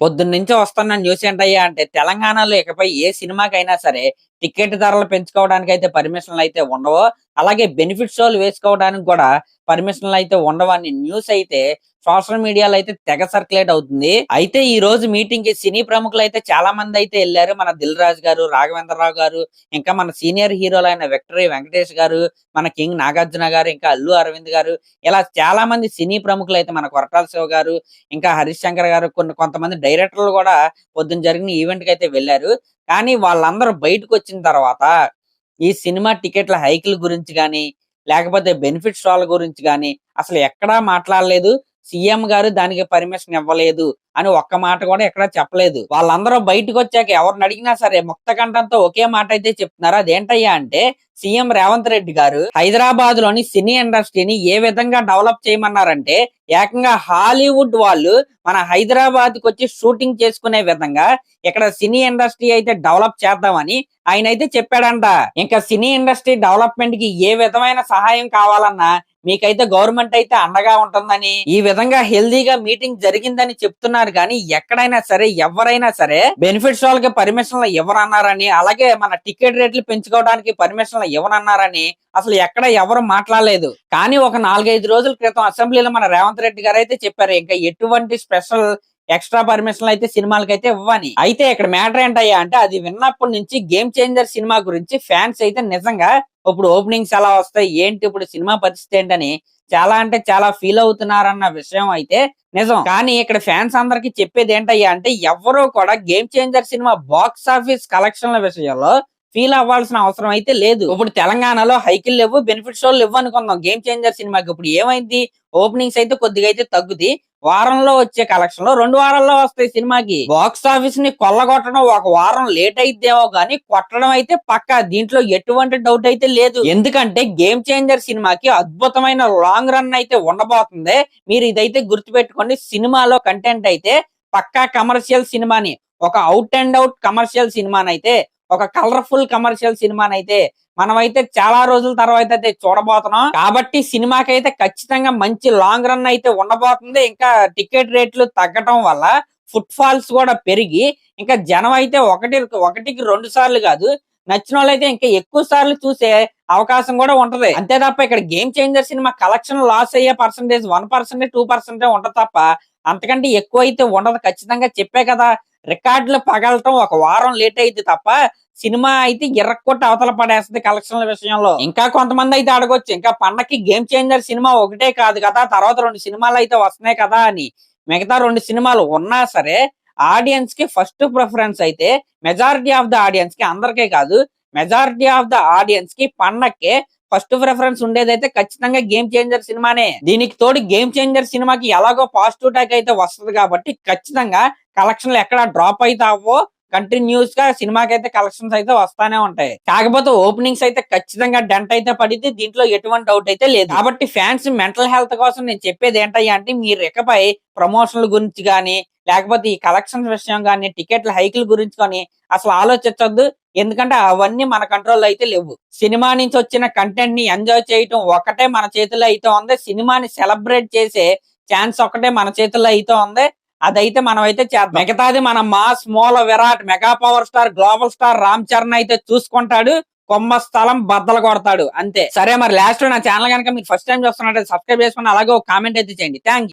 పొద్దున్నుంచి వస్తున్న న్యూస్ ఏంటయ్యా అంటే తెలంగాణలో ఇకపై ఏ సినిమాకైనా సరే టికెట్ ధరలు పెంచుకోవడానికి అయితే పర్మిషన్లు అయితే ఉండవు. అలాగే బెనిఫిట్ షోలు వేసుకోవడానికి కూడా పర్మిషన్లు అయితే ఉండవని న్యూస్ అయితే సోషల్ మీడియాలో అయితే తెగ సర్క్యులేట్ అవుతుంది. అయితే ఈ రోజు మీటింగ్కి సినీ ప్రముఖులు అయితే చాలా మంది అయితే వెళ్ళారు. మన దిల్ రాజు గారు రాఘవేంద్రరావు గారు ఇంకా మన సీనియర్ హీరోలైన విక్టరీ వెంకటేష్ గారు మన కింగ్ నాగార్జున గారు ఇంకా అల్లు అరవింద్ గారు ఇలా చాలా మంది సినీ ప్రముఖులు అయితే మన కొరటాల శివ గారు ఇంకా హరీష్ శంకర్ గారు కొన్ని కొంతమంది డైరెక్టర్లు కూడా పొద్దున జరిగిన ఈవెంట్కి అయితే వెళ్ళారు. కానీ వాళ్ళందరూ బయటకు వచ్చిన తర్వాత ఈ సినిమా టికెట్ల హైకుల గురించి కానీ లేకపోతే బెనిఫిట్ స్టాల్ గురించి కానీ అసలు ఎక్కడా మాట్లాడలేదు. సీఎం గారు దానికి పర్మిషన్ ఇవ్వలేదు. అని ఒక్క మాట కూడా ఎక్కడ చెప్పలేదు. వాళ్ళందరూ బయటకు వచ్చాక ఎవరిని అడిగినా సరే ముక్త కంఠంతో ఒకే మాట అయితే చెప్తున్నారు. అదేంటయ్యా అంటే సీఎం రేవంత్ రెడ్డి గారు హైదరాబాద్లోని సినీ ఇండస్ట్రీని ఏ విధంగా డెవలప్ చేయమన్నారంటే ఏకంగా హాలీవుడ్ వాళ్ళు మన హైదరాబాద్కి వచ్చి షూటింగ్ చేసుకునే విధంగా ఇక్కడ సినీ ఇండస్ట్రీ అయితే డెవలప్ చేద్దామని ఆయన అయితే చెప్పాడంట. ఇంకా సినీ ఇండస్ట్రీ డెవలప్మెంట్కి ఏ విధమైన సహాయం కావాలన్నా మీకైతే గవర్నమెంట్ అయితే అండగా ఉంటుందని ఈ విధంగా హెల్దీగా మీటింగ్ జరిగిందని చెప్తున్నారు కానీ ఎక్కడైనా సరే ఎవరైనా సరే బెనిఫిట్స్ వాళ్ళకి పర్మిషన్లు ఎవరన్నారని అలాగే మన టికెట్ రేట్లు పెంచుకోవడానికి పర్మిషన్లు ఎవరన్నారని అసలు ఎక్కడ ఎవరు మాట్లాడలేదు. కానీ ఒక నాలుగైదు రోజుల క్రితం అసెంబ్లీలో మన రేవంత్ రెడ్డి గారు అయితే చెప్పారు ఇంకా ఎటువంటి స్పెషల్ ఎక్స్ట్రా పర్మిషన్లు అయితే సినిమాలకి అయితే ఇవ్వని అయితే ఇక్కడ మ్యాటర్ ఏంటయ్యా అంటే అది విన్నప్పటి నుంచి గేమ్ చేంజర్ సినిమా గురించి ఫ్యాన్స్ అయితే నిజంగా ఇప్పుడు ఓపెనింగ్స్ ఎలా వస్తాయి ఏంటి ఇప్పుడు సినిమా పరిస్థితి ఏంటని చాలా అంటే చాలా ఫీల్ అవుతున్నారన్న విషయం అయితే నిజం. కానీ ఇక్కడ ఫ్యాన్స్ అందరికి చెప్పేది ఏంటయ్యా అంటే ఎవరూ కూడా గేమ్ చేంజర్ సినిమా బాక్స్ ఆఫీస్ కలెక్షన్ల విషయంలో ఫీల్ అవ్వాల్సిన అవసరం అయితే లేదు. ఇప్పుడు తెలంగాణలో హైకిల్ లేవు బెనిఫిట్ షోలు లేవు అనుకుందాం. గేమ్ చేంజర్ సినిమాకి ఇప్పుడు ఏమైంది? ఓపెనింగ్స్ అయితే కొద్దిగా అయితే తగ్గుది. వారంలో వచ్చే కలెక్షన్లో రెండు వారాల్లో వస్తాయి సినిమాకి. బాక్స్ ఆఫీస్ని కొల్లగొట్టడం ఒక వారం లేట్ అయిద్దేమో గానీ కొట్టడం అయితే పక్కా. దీంట్లో ఎటువంటి డౌట్ అయితే లేదు. ఎందుకంటే గేమ్ చేంజర్ సినిమాకి అద్భుతమైన లాంగ్ రన్ అయితే ఉండబోతుంది. మీరు ఇదైతే గుర్తుపెట్టుకోండి. సినిమాలో కంటెంట్ అయితే పక్కా కమర్షియల్ సినిమాని ఒక అవుట్ అండ్ అవుట్ కమర్షియల్ సినిమానైతే ఒక కలర్ఫుల్ కమర్షియల్ సినిమానైతే మనమైతే చాలా రోజుల తర్వాత అయితే చూడబోతున్నాం. కాబట్టి సినిమాకి అయితే ఖచ్చితంగా మంచి లాంగ్ రన్ అయితే ఉండబోతుంది. ఇంకా టికెట్ రేట్లు తగ్గటం వల్ల ఫుట్ ఫాల్స్ కూడా పెరిగి ఇంకా జనం అయితే ఒకటి ఒకటికి రెండు సార్లు కాదు నచ్చిన వాళ్ళైతే ఇంకా ఎక్కువ సార్లు చూసే అవకాశం కూడా ఉంటది. అంతే తప్ప ఇక్కడ గేమ్ చేంజర్ సినిమా కలెక్షన్ లాస్ అయ్యే పర్సంటేజ్ వన్ పర్సెంట్ టూ పర్సెంటే ఉంటది తప్ప అంతకంటే ఎక్కువ అయితే ఉండదు. ఖచ్చితంగా చెప్పే కదా రికార్డులు పగలటం ఒక వారం లేట్ అయింది తప్ప సినిమా అయితే ఇరక్కొట్టి అవతల పడేస్తుంది కలెక్షన్ల విషయంలో. ఇంకా కొంతమంది అయితే అడగొచ్చు ఇంకా పండక్కి గేమ్ చేంజర్ సినిమా ఒకటే కాదు కదా తర్వాత రెండు సినిమాలు అయితే వస్తున్నాయి కదా అని. మిగతా రెండు సినిమాలు ఉన్నా సరే ఆడియన్స్కి ఫస్ట్ ప్రిఫరెన్స్ అయితే మెజారిటీ ఆఫ్ ద ఆడియన్స్కి అందరికీ కాదు మెజారిటీ ఆఫ్ ద ఆడియన్స్కి పండక్కే ఫస్ట్ ప్రిఫరెన్స్ ఉండేదైతే ఖచ్చితంగా గేమ్ చేంజర్ సినిమానే. దీనికి తోడు గేమ్ చేంజర్ సినిమాకి ఎలాగో పాజిటివ్ టాక్ అయితే వస్తుంది కాబట్టి ఖచ్చితంగా కలెక్షన్లు ఎక్కడ డ్రాప్ అయితే అవ్వో కంటిన్యూస్గా సినిమాకి అయితే కలెక్షన్స్ అయితే వస్తానే ఉంటాయి. కాకపోతే ఓపెనింగ్స్ అయితే ఖచ్చితంగా డెంట్ అయితే పడితే దీంట్లో ఎటువంటి డౌట్ అయితే లేదు. కాబట్టి ఫ్యాన్స్ మెంటల్ హెల్త్ కోసం నేను చెప్పేది ఏంటయ్యా అంటే మీరు ఇకపై ప్రమోషన్ల గురించి కానీ లేకపోతే ఈ కలెక్షన్స్ విషయం కానీ టికెట్ల హైకుల గురించి కానీ అసలు ఆలోచించొద్దు. ఎందుకంటే అవన్నీ మన కంట్రోల్ అయితే లేవు. సినిమా నుంచి వచ్చిన కంటెంట్ని ఎంజాయ్ చేయటం ఒకటే మన చేతిలో అయితే ఉంది. సినిమాని సెలబ్రేట్ చేసే ఛాన్స్ ఒకటే మన చేతిలో అయితే ఉంది. అదైతే మనం అయితే చేద్దాం. మిగతాది మన మాస్ మూల Virat mega power star global star Ram Charan అయితే చూసుకుంటాడు కొమ్మ స్థలం బద్దలు కొడతాడు అంతే. సరే మరి లాస్ట్ నా ఛానల్ కనుక మీరు ఫస్ట్ టైం చూస్తున్నట్టు సబ్స్క్రైబ్ చేసుకుని అలాగే ఒక కామెంట్ అయితే చేయండి. థ్యాంక్